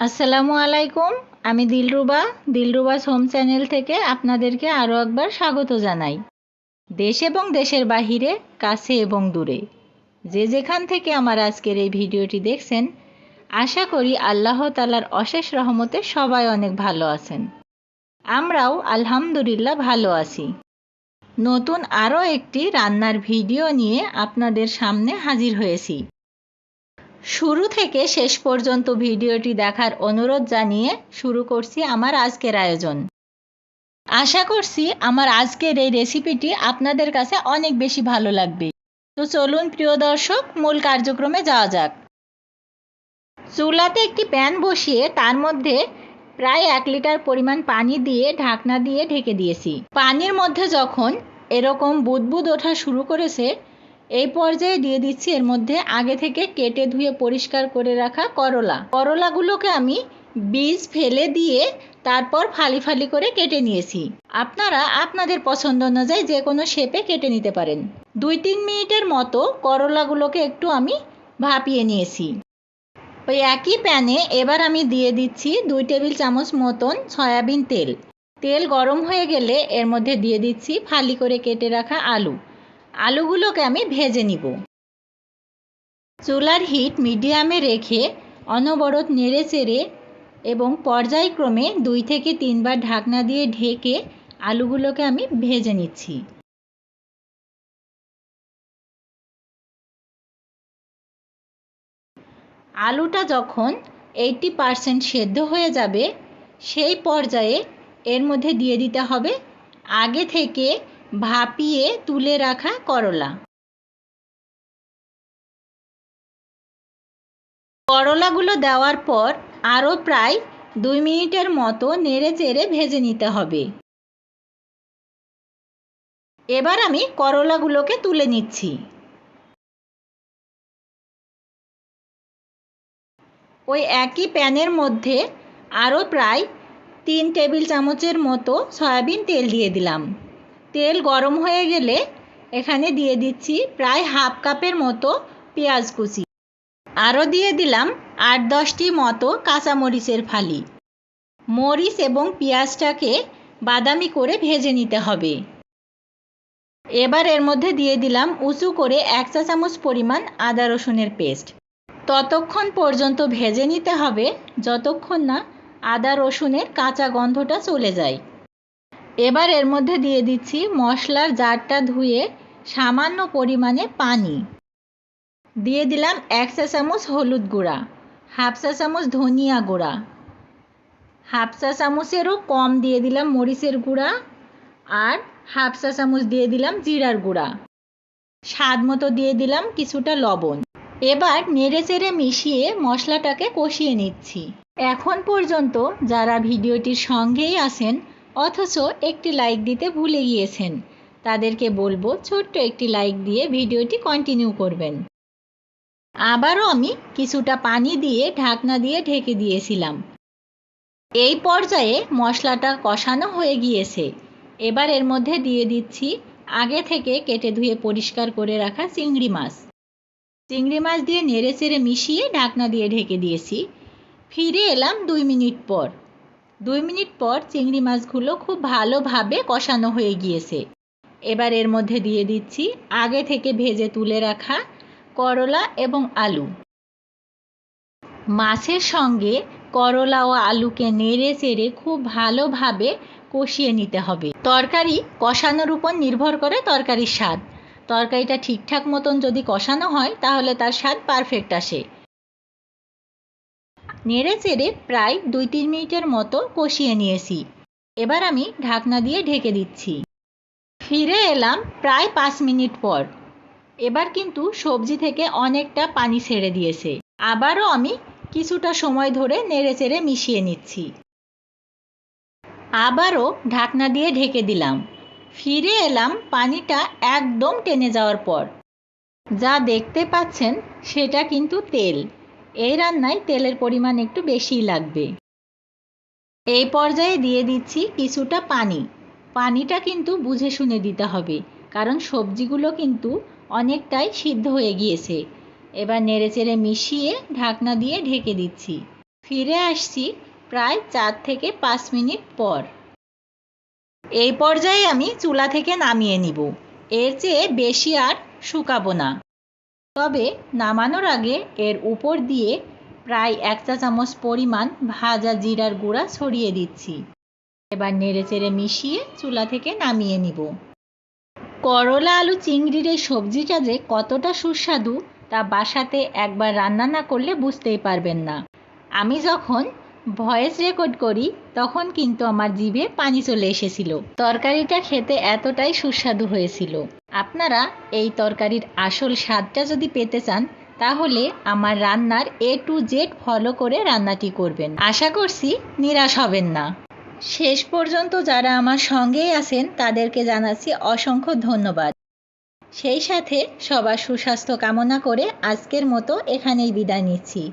আসসালামু আলাইকুম, আমি দিলরুবা দিলরুবাস হোম চ্যানেল থেকে আপনাদেরকে আরও একবার স্বাগত জানাই। দেশ এবং দেশের বাহিরে, কাছে এবং দূরে। যে যেখান থেকে আমার আজকের এই ভিডিওটি দেখছেন, আশা করি আল্লাহ তালার অশেষ রহমতে সবাই অনেক ভালো আছেন। আমরাও আলহামদুলিল্লাহ ভালো আছি। নতুন আরও একটি রান্নার ভিডিও নিয়ে আপনাদের সামনে হাজির হয়েছি। শুরু থেকে শেষ পর্যন্ত ভিডিওটি দেখার অনুরোধ জানিয়ে শুরু করছি আমার আজকের আয়োজন। আশা করছি আমার আজকের এই রেসিপিটি আপনাদের কাছে অনেক বেশি ভালো লাগবে। তো চলুন প্রিয় দর্শক, মূল কার্যক্রমে যাওয়া যাক। চুলাতে একটি প্যান বসিয়ে তার মধ্যে প্রায় এক লিটার পরিমাণ পানি দিয়ে ঢাকনা দিয়ে ঢেকে দিয়েছি। পানির মধ্যে যখন এরকম বুদবুদ ওঠা শুরু করেছে এই পর্যায়ে দিয়ে দিচ্ছি এর মধ্যে আগে থেকে কেটে ধুয়ে পরিষ্কার করে রাখা করলা। করলাগুলোকে আমি বীজ ফেলে দিয়ে তারপর ফালি ফালি করে কেটে নিয়েছি। আপনারা আপনাদের পছন্দ অনুযায়ী যে কোনো শেপে কেটে নিতে পারেন। দুই তিন মিনিটের মতো করলাগুলোকে একটু আমি ভাপিয়ে নিয়েছি। ওই একই প্যানে এবার আমি দিয়ে দিচ্ছি দুই টেবিল চামচ মতন সয়াবিন তেল। তেল গরম হয়ে গেলে এর মধ্যে দিয়ে দিচ্ছি ফালি করে কেটে রাখা আলু। আলুগুলোকে আমি ভেজে নিব। চুলার হিট মিডিয়ামে রেখে অনবরত নেড়ে চেড়ে এবং পর্যায়ক্রমে দুই থেকে তিনবার ঢাকনা দিয়ে ঢেকে আলুগুলোকে আমি ভেজে নিচ্ছি। আলুটা যখন এইটটি পারসেন্ট সেদ্ধ হয়ে যাবে, সেই পর্যায়ে এর মধ্যে দিয়ে দিতে হবে আগে থেকে ভাপিয়ে তুলে রাখা করলা। করলাগুলো দেওয়ার পর আরও প্রায় দুই মিনিটের মতো নেড়ে চেড়ে ভেজে নিতে হবে। এবার আমি করলাগুলোকে তুলে নিচ্ছি। ওই একই প্যানের মধ্যে আরও প্রায় তিন টেবিল চামচের মতো সয়াবিন তেল দিয়ে দিলাম। তেল গরম হয়ে গেলে এখানে দিয়ে দিচ্ছি প্রায় হাফ কাপের মতো পেঁয়াজ কুচি। আরও দিয়ে দিলাম আট দশটি মতো কাঁচামরিচের ফালি। মরিচ এবং পেঁয়াজটাকে বাদামি করে ভেজে নিতে হবে। এবার এর মধ্যে দিয়ে দিলাম উঁচু করে এক চা চামচ পরিমাণ আদা রসুনের পেস্ট। ততক্ষণ পর্যন্ত ভেজে নিতে হবে, যতক্ষণ না আদা রসুনের কাঁচা গন্ধটা চলে যায়। এবার এর মধ্যে দিয়ে দিচ্ছি মশলার জারটা ধুয়ে সামান্য পরিমাণে পানি। দিয়ে দিলাম এক চা চামচ হলুদ গুঁড়া, হাফ চা চামচ ধনিয়া গুঁড়া, হাফ চা চামচেরও কম দিয়ে দিলাম মরিচের গুঁড়া আর হাফ চা চামচ দিয়ে দিলাম জিরার গুঁড়া। স্বাদ মতো দিয়ে দিলাম কিছুটা লবণ। এবার নেড়ে চেড়ে মিশিয়ে মশলাটাকে কষিয়ে নিচ্ছি। এখন পর্যন্ত যারা ভিডিওটির সঙ্গেই আছেন অথচ একটি লাইক দিতে ভুলে গিয়েছেন। তাদেরকে বলব ছোট্ট একটি লাইক দিয়ে ভিডিওটি কন্টিনিউ করবেন। আবারও আমি কিছুটা পানি দিয়ে ঢাকনা দিয়ে ঢেকে দিয়েছিলাম। এই পর্যায়ে মশলাটা কষানো হয়ে গিয়েছে। এবার এর মধ্যে দিয়ে দিচ্ছি আগে থেকে কেটে ধুয়ে পরিষ্কার করে রাখা চিংড়ি মাছ। চিংড়ি মাছ দিয়ে নেড়ে চেড়ে মিশিয়ে ঢাকনা দিয়ে ঢেকে দিয়েছি। ফিরে এলাম দুই মিনিট পর। দুই মিনিট পর চিংড়ি মাছগুলো খুব ভালোভাবে কষানো হয়ে গিয়েছে। এবার এর মধ্যে দিয়ে দিচ্ছি আগে থেকে ভেজে তুলে রাখা করলা এবং আলু। মাছের সঙ্গে করলা ও আলুকে নেড়ে চেড়ে খুব ভালোভাবে কষিয়ে নিতে হবে। তরকারি কষানোর উপর নির্ভর করে তরকারির স্বাদ। তরকারিটা ঠিকঠাক মতন যদি কষানো হয়, তাহলে তার স্বাদ পারফেক্ট আসে। নেড়ে চেড়ে প্রায় দুই তিন মিনিটের মতো কষিয়ে নিয়েছি। এবার আমি ঢাকনা দিয়ে ঢেকে দিচ্ছি। ফিরে এলাম প্রায় পাঁচ মিনিট পর। এবার কিন্তু সবজি থেকে অনেকটা পানি ছেড়ে দিয়েছে। আবারও আমি কিছুটা সময় ধরে নেড়ে চেড়ে মিশিয়ে নিচ্ছি। আবারও ঢাকনা দিয়ে ঢেকে দিলাম। ফিরে এলাম পানিটা একদম টেনে যাওয়ার পর। যা দেখতে পাচ্ছেন সেটা কিন্তু তেল। এই রান্নায় তেলের পরিমাণ একটু বেশিই লাগবে। এই পর্যায়ে দিয়ে দিচ্ছি কিছুটা পানি। পানিটা কিন্তু বুঝে শুনে দিতে হবে, কারণ সবজিগুলো কিন্তু অনেকটাই সিদ্ধ হয়ে গিয়েছে। এবার নেড়েচেড়ে মিশিয়ে ঢাকনা দিয়ে ঢেকে দিচ্ছি। ফিরে আসছি প্রায় চার থেকে পাঁচ মিনিট পর। এই পর্যায়ে আমি চুলা থেকে নামিয়ে নিব। এর চেয়ে বেশি আর শুকাবো না। তবে নামানোর আগে এর উপর দিয়ে প্রায় এক চা চামচ পরিমাণ ভাজা জিরার গুঁড়া ছড়িয়ে দিচ্ছি। এবার নেড়ে চেড়ে মিশিয়ে চুলা থেকে নামিয়ে নিব। করলা আলু চিংড়ির এই সবজিটা যে কতটা সুস্বাদু তা বাসাতে একবার রান্না না করলে বুঝতেই পারবেন না। আমি যখন ভয়েস রেকর্ড করি, তখন কিন্তু আমার জিভে পানি চলে এসেছিল। তরকারিটা খেতে এতটাই সুস্বাদু হয়েছিল। আপনারা এই তরকারির আসল স্বাদটা যদি পেতে চান, তাহলে আমার রান্নার এ টু জেড ফলো করে রান্নাটি করবেন। আশা করছি নিরাশ হবেন না। শেষ পর্যন্ত যারা আমার সঙ্গেই আছেন, তাদেরকে জানাচ্ছি অসংখ্য ধন্যবাদ। সেই সাথে সবার সুস্বাস্থ্য কামনা করে আজকের মতো এখানেই বিদায় নিচ্ছি।